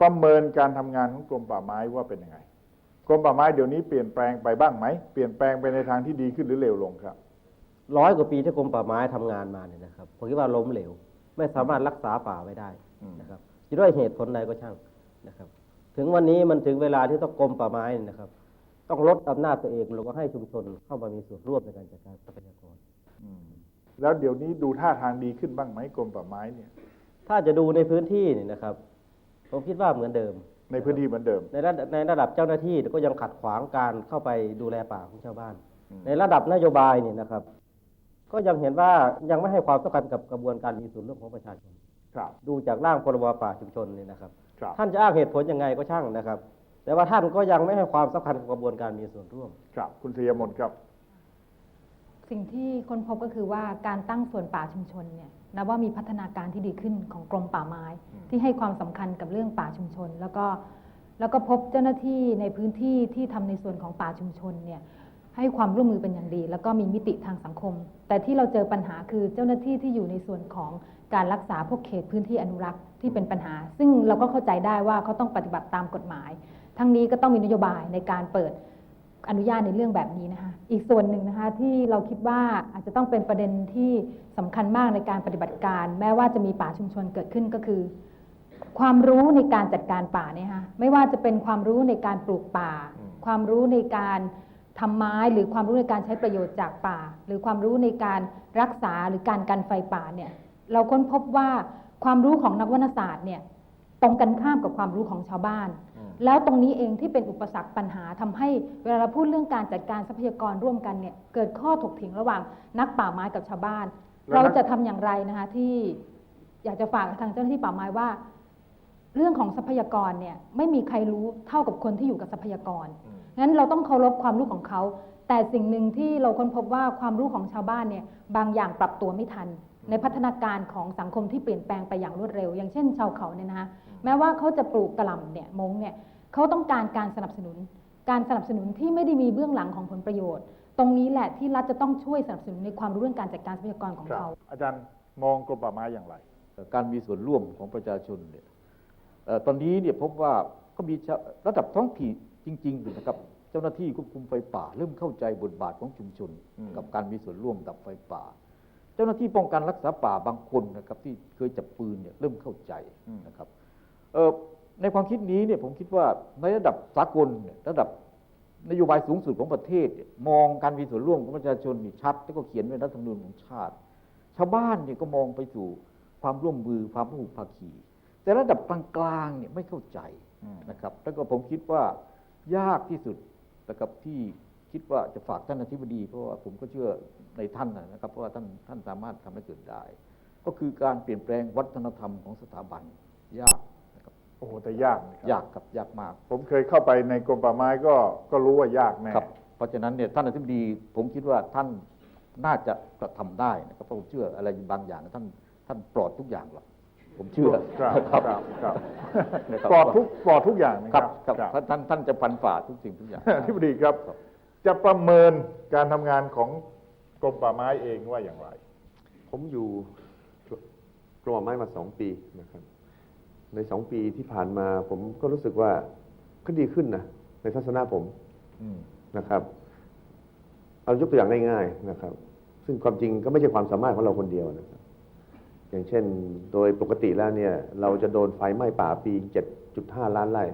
ประเมินการทำงานของกรมป่าไม้ว่าเป็นยังไง กรมป่าไม้เดี๋ยวนี้เปลี่ยนแปลงไปบ้างไหม เปลี่ยนแปลงไปในทางที่ดีขึ้นหรือเลวลงครับ ร้อยกว่าปีที่กรมป่าไม้ทำงานมาเนี่ยนะครับ ผมคิดว่าล้มเหลว ไม่สามารถรักษาป่าไว้ได้อืมนะครับจะด้วยเหตุผลใดก็ช่างนะครับ ถึงวันนี้มันถึงเวลาที่ต้องกรมป่าไม้เนี่ยนะครับ ต้องลดอำนาจตัวเองแล้วก็ให้ชุมชนเข้ามามีส่วนร่วมในการจัดการทรัพยากรอืมแล้วเดี๋ยวนี้ดูท่าทางดีขึ้นบ้างไหมกรมป่าไม้เนี่ย ถ้าจะดูในพื้นที่เนี่ยนะครับ ผมคิดว่าเหมือนเดิม ในพื้นที่เหมือนเดิม ในระดับในระดับเจ้าหน้าที่ก็ยังขัดขวางการเข้าไปดูแลป่าของชาวบ้านอืมในระดับนโยบายเนี่ยนะครับ ก็ยังเห็นว่ายังไม่ให้ความสำคัญกับกระบวนการมีส่วนร่วมของประชาชนครับดูจากร่างพรบป่าชุมชนเนี่ยนะครับครับท่านจะอ้างเหตุผลยังไงก็ช่างนะครับ แต่ว่าท่านก็ยังไม่ให้ความสำคัญกับกระบวนการมีส่วนร่วม ครับ คุณเทียมนครับ สิ่งที่ค้นพบก็คือว่าการตั้งส่วนป่าชุมชนเนี่ย นับว่ามีพัฒนาการที่ดีขึ้นของกรมป่าไม้อืมที่ให้ความสำคัญกับเรื่องป่าชุมชน แล้วก็แล้วก็พบเจ้าหน้าที่ในพื้นที่ที่ทำในส่วนของป่าชุมชนเนี่ยให้ความร่วมมือเป็นอย่างดี แล้วก็มีมิติทางสังคม แต่ที่เราเจอปัญหาคือเจ้าหน้าที่ที่อยู่ในส่วนของการรักษาพวกเขตพื้นที่อนุรักษ์ที่เป็นปัญหา ซึ่งเราก็เข้าใจได้ว่าเขาต้องปฏิบัติตามกฎหมาย ทั้งนี้ก็ต้องมีนโยบายในการเปิดอนุญาตในเรื่องแบบนี้นะคะ อีกส่วนหนึ่งนะคะที่เราคิดว่าอาจจะต้องเป็นประเด็นที่สำคัญมากในการปฏิบัติการ แม้ว่าจะมีป่าชุมชนเกิดขึ้นก็คือ ความรู้ในการจัดการป่าเนี่ยค่ะไม่ว่าจะเป็นความรู้ในการปลูกป่าอืมความรู้ในการทำไม้หรือความรู้ในการใช้ประโยชน์จากป่า หรือความรู้ในการรักษาหรือการกันไฟป่าเนี่ยเราค้นพบว่าความรู้ของนักวรรณศาสตร์เนี่ยตรงกันข้ามกับความรู้ของชาวบ้านอืม แล้วตรงนี้เองที่เป็นอุปสรรคปัญหาทำให้เวลาเราพูดเรื่องการจัดการทรัพยากรร่วมกันเนี่ยเกิดข้อถกเถียงระหว่างนักป่าไม้กับชาวบ้านแล้วนักเราจะทำอย่างไรนะคะที่อยากจะฝากทางเจ้าหน้าที่ป่าไม้ว่า เรื่องของทรัพยากรเนี่ยไม่มีใครรู้เท่ากับคนที่อยู่กับทรัพยากรอืมงั้นเราต้องเคารพความรู้ของเขา แต่สิ่งหนึ่งที่เราค้นพบว่าความรู้ของชาวบ้านเนี่ยบางอย่างปรับตัวไม่ทัน ในพัฒนาการของสังคมที่เปลี่ยนแปลงไปอย่างรวดเร็ว อย่างเช่น ชาวเขาเนี่ยนะคะแม้ว่าเขาจะปลูกกระหล่ำเนี่ยมงเนี่ยเขาต้องการการสนับสนุน การสนับสนุนที่ไม่ได้มีเบื้องหลังของผลประโยชน์ ตรงนี้แหละที่รัฐจะต้องช่วยสนับสนุนในความรู้เรื่องการจัดการทรัพยากรของครับเขา อาจารย์มองกรมป่าไม้อย่างไร การมีส่วนร่วมของประชาชนเนี่ยเอ่อตอนนี้เนี่ยพบว่าก็มีชะระดับท้องถิ่นจริงๆนะครับ เจ้าหน้าที่ควบคุมไฟป่า เริ่มเข้าใจบทบาทของชุมชนอืมกับการมีส่วนร่วมดับไฟป่า เจ้าหน้าที่ป้องกันรักษาป่าบางคนนะครับที่เคยจับปืนเนี่ยเริ่มเข้าใจนะครับเอ่อในความคิดนี้เนี่ยผมคิดว่าในระดับสากลเนี่ยระดับนโยบายสูงสุดของประเทศเนี่ยมองการมีส่วนร่วมของประชาชนนี่ชัด แล้วก็เขียนไว้ในรัฐธรรมนูญของชาติ ชาวบ้านเนี่ยก็มองไปสู่ความร่วมมือความพหุภาคีแต่ระดับกลางๆเนี่ยไม่เข้าใจอืมนะครับ แล้วก็ผมคิดว่ายากที่สุด นะครับที่คิดว่าจะฝากท่านอธิบดีเพราะว่าผมก็เชื่อในท่านนะครับเพราะว่าท่านท่านสามารถทำให้เกิดได้ ก็คือการเปลี่ยนแปลงวัฒนธรรมของสถาบันยากนะครับโอ้โหแต่ยากนะครับยากกับยากมาก ผมเคยเข้าไปในกรมป่าไม้ก็ก็รู้ว่ายากแน่ครับเพราะฉะนั้นเนี่ยท่านอธิบดี ผมคิดว่าท่านน่าจะกระทำได้นะครับเพราะผมเชื่ออะไรบางอย่างท่านท่านปลอดทุกอย่างหรอก ผมเชื่อครับนะครับครับครับนะครับปลอดทุกปลอดทุกอย่างนะคครัรับบครับครับท่านท่านท่านจะฟันฝ่าทุกสิ่งทุกอย่างที่บดีครับครับจะประเมินการทำงานของกรมป่าไม้เองว่าอย่างไร ผมอยู่กรมป่าไม้มาสองปีนะครับ ในสองปีที่ผ่านมาผมก็รู้สึกว่าก็ดีขึ้นนะในทัศนะผมอืมนะครับเอายกตัวอย่างง่ายๆนะครับ ซึ่งความจริงก็ไม่ใช่ความสามารถของเราคนเดียวนะครับ อย่างเช่น โดยปกติแล้วเนี่ยเราจะโดนไฟไหม้ป่าปี 7.5 ล้านไร่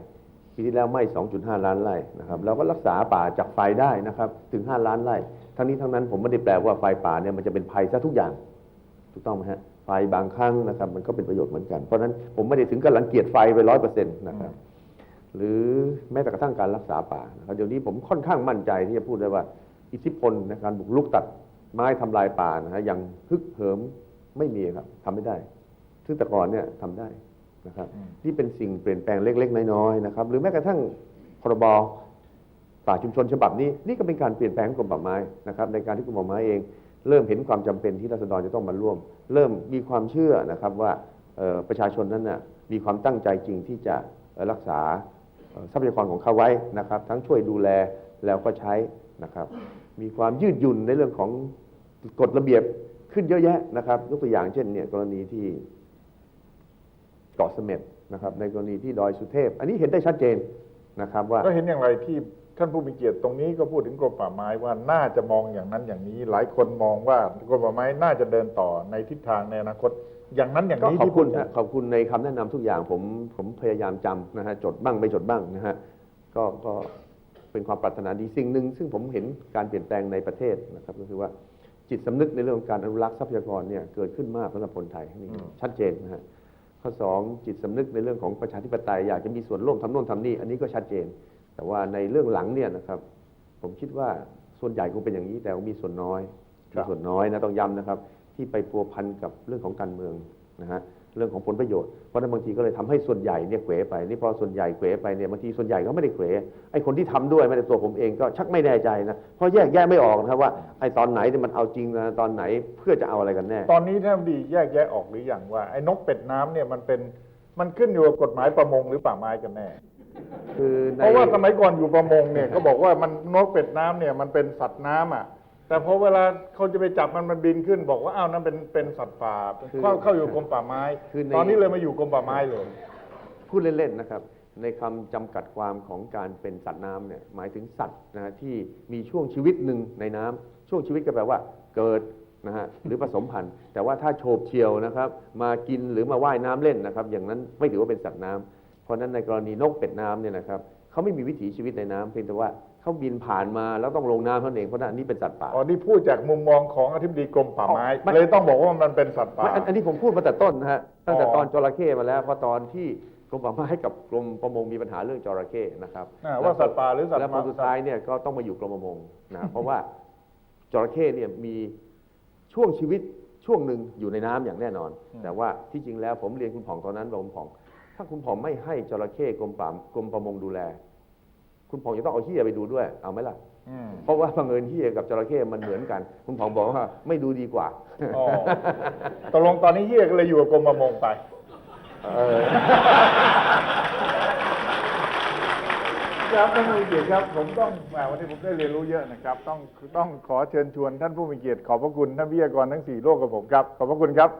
ปีที่แล้วไหม้ 2.5 ล้านไร่นะครับเราก็รักษาป่าจากไฟได้นะครับถึง 5 ล้านไร่ทั้งนี้ทั้งนั้นผมไม่ได้แปลว่าไฟป่าเนี่ยมันจะเป็นภัยซะทุกอย่างถูกต้องไหมฮะไฟบางครั้งนะครับมันก็เป็นประโยชน์เหมือนกัน เพราะฉะนั้นผมไม่ได้ถึงกับรังเกียจไฟไปร้อยเปอร์เซ็นต์นะครับหรือแม้แต่กระทั่งการรักษาป่านะครับเดี๋ยวนี้ผมค่อนข้างมั่นใจที่จะพูดได้ว่า อิทธิพลในการบุกรุกตัดไม้ทำลายป่านะฮะอย่างฮึกเหิม ไม่มีครับทำไม่ได้ซึ่งแต่ก่อนเนี่ยทำได้นะครับอืมนี่เป็นสิ่งเปลี่ยนแปลงเล็ก ๆ น้อยๆนะครับ หรือแม้กระทั่งพรบป่าชุมชนฉบับนี้ นี่ก็เป็นการเปลี่ยนแปลงของกรมป่าไม้นะครับในการที่กรมป่าไม้เอง เริ่มเห็นความจำเป็นที่ราษฎรจะต้องมาร่วม เริ่มมีความเชื่อนะครับว่าเอ่อประชาชนนั้นน่ะมีความตั้งใจจริงที่จะเอ่อรักษาเอ่อทรัพยากรของเขาไว้นะครับ ทั้งช่วยดูแลแล้วก็ใช้นะครับ มีความยืดหยุ่นในเรื่องของกฎระเบียบ ขึ้นเยอะแยะนะครับยกตัวอย่างเช่นเนี่ยกรณีที่เกาะเสม็ดนะครับ ในกรณีที่ดอยสุเทพ อันนี้เห็นได้ชัดเจนนะครับว่าก็เห็นอย่างไรที่ท่านผู้มีเกียรติตรงนี้ก็พูดถึงกรมป่าไม้ว่าน่าจะมองอย่างนั้นอย่างนี้ หลายคนมองว่ากรมป่าไม้น่าจะเดินต่อในทิศทางในอนาคต อย่างนั้นอย่างก็นี้ขอบที่คุพูณดฮะขอบคุณในคำแนะนำทุกอย่างผมผมพยายามจำนะฮะจดบ้างไม่จดบ้างนะฮะก็ก็เป็นความปรารถนาดีสิ่งหนึ่งซึ่งผมเห็นการเปลี่ยนแปลงในประเทศนะครับก็คือว่า จิตสำนึกในเรื่องของการอนุรักษ์ทรัพยากรเนี่ยเกิดขึ้นมากสำหรับคนไทยนี่ชัดเจนนะฮะข้อสองจิตสำนึกในเรื่องของประชาธิปไตยอยากจะมีส่วนร่วมทำโน่นทำนี่อันนี้ก็ชัดเจน แต่ว่าในเรื่องหลังเนี่ยนะครับ ผมคิดว่าส่วนใหญ่คงเป็นอย่างนี้แต่ว่ามีส่วนน้อยมีส่วนน้อยนะต้องย้ำนะครับ ที่ไปพัวพันกับเรื่องของการเมืองนะฮะ เรื่องของผลประโยชน์ เพราะฉะนั้นบางทีก็เลยทำให้ส่วนใหญ่เนี่ยเขวไป นี่พอส่วนใหญ่เขวไปเนี่ยบางทีส่วนใหญ่ก็ไม่ได้เขวไอ้คนที่ทำด้วยไม่ได้ตัวผมเองก็ชักไม่แน่ใจนะเพราะแยกแยะไม่ออกนะครับว่าไอ้ตอนไหนเนี่ยมันเอาจริงนะตอนไหนเพื่อจะเอาอะไรกันแน่ ตอนนี้ท่านดีแยกแยะออกหรือยังว่าไอ้นกเป็ดน้ำเนี่ยมันเป็นมันขึ้นอยู่กับกฎหมายประมงหรือป่าไม้กันแน่คือในเพราะว่าสมัยก่อนอยู่ประมงเนี่ยก็บอกว่ามันนกเป็ดน้ำเนี่ยมันเป็นสัตว์น้ำอะ แต่พอเวลาเขาจะไปจับมันมันบินขึ้น บอกว่าอ้าวนั่นเป็นเป็นสัตว์ป่าเข้าเข้าอยู่กรมป่าไม้ตอนนี้เลยมาอยู่กรมป่าไม้เลย พูดเล่นๆนะครับ ในคำจำกัดความของการเป็นสัตว์น้ำเนี่ยหมายถึงสัตว์นะฮะที่มีช่วงชีวิตหนึ่งในน้ำช่วงชีวิตก็แปลว่า เกิดนะฮะหรือผสมพันธุ์ แต่ว่าถ้าโฉบเฉียวนะครับมากินหรือมาว่ายน้ำเล่นนะครับ อย่างนั้นไม่ถือว่าเป็นสัตว์น้ำเพราะฉะนั้นในกรณีนกเป็ดน้ำเนี่ยนะครับเขาไม่มีวิถีชีวิตในน้ำเพียงแต่ว่า เขาบินผ่านมาแล้วต้องลงน้ำเท่านั้นเองเพราะฉะนั้นอันนี้เป็นสัตว์ป่า อ๋อนี่พูดจากมุมมองของอธิบดีกรมป่าไม้ ไม่ เลยต้องบอกว่ามันเป็นสัตว์ป่า ไม่อันอันนี้ผมพูดมาแต่ต้นนะฮะตั้งแต่อ๋อ ตอนจระเข้มาแล้วเพราะตอนที่กรมป่าไม้กับกรมประมงมีปัญหาเรื่องจระเข้นะครับอ่าว่าสัตว์ป่าหรือสัตว์แล้วพอสุดท้ายเนี่ยก็ต้องมาอยู่กรมประมงนะเพราะว่าจระเข้เนี่ยมีช่วงชีวิตช่วงหนึ่งอยู่ในน้ำอย่างแน่นอน แต่ว่าที่จริงแล้วผมเรียนคุณผ่องตอนนั้นบอกคุณผ่อง ถ้าคุณผ่องไม่ให้จระเข้กรมป่ากรมประมงดูแล คุณผ่องจะต้องเอาเฮียไปดูด้วย เอาไหมล่ะ อืม เพราะว่าบังเอิญเฮียกับจระเข้มันเหมือนกัน คุณผ่องบอกว่าไม่ดูดีกว่า อ๋อ ตกลงตอนนี้เฮียก็เลยอยู่กับกรมประมงไป เออ ครับท่านผู้มีเกียรติครับผมต้องแหมวันนี้ผมได้เรียนรู้เยอะนะครับ ต้องต้องขอเชิญชวนท่านผู้มีเกียรติขอบพระคุณท่านวิทยากรทั้งสี่โลกกับผมครับ ขอบพระคุณครับ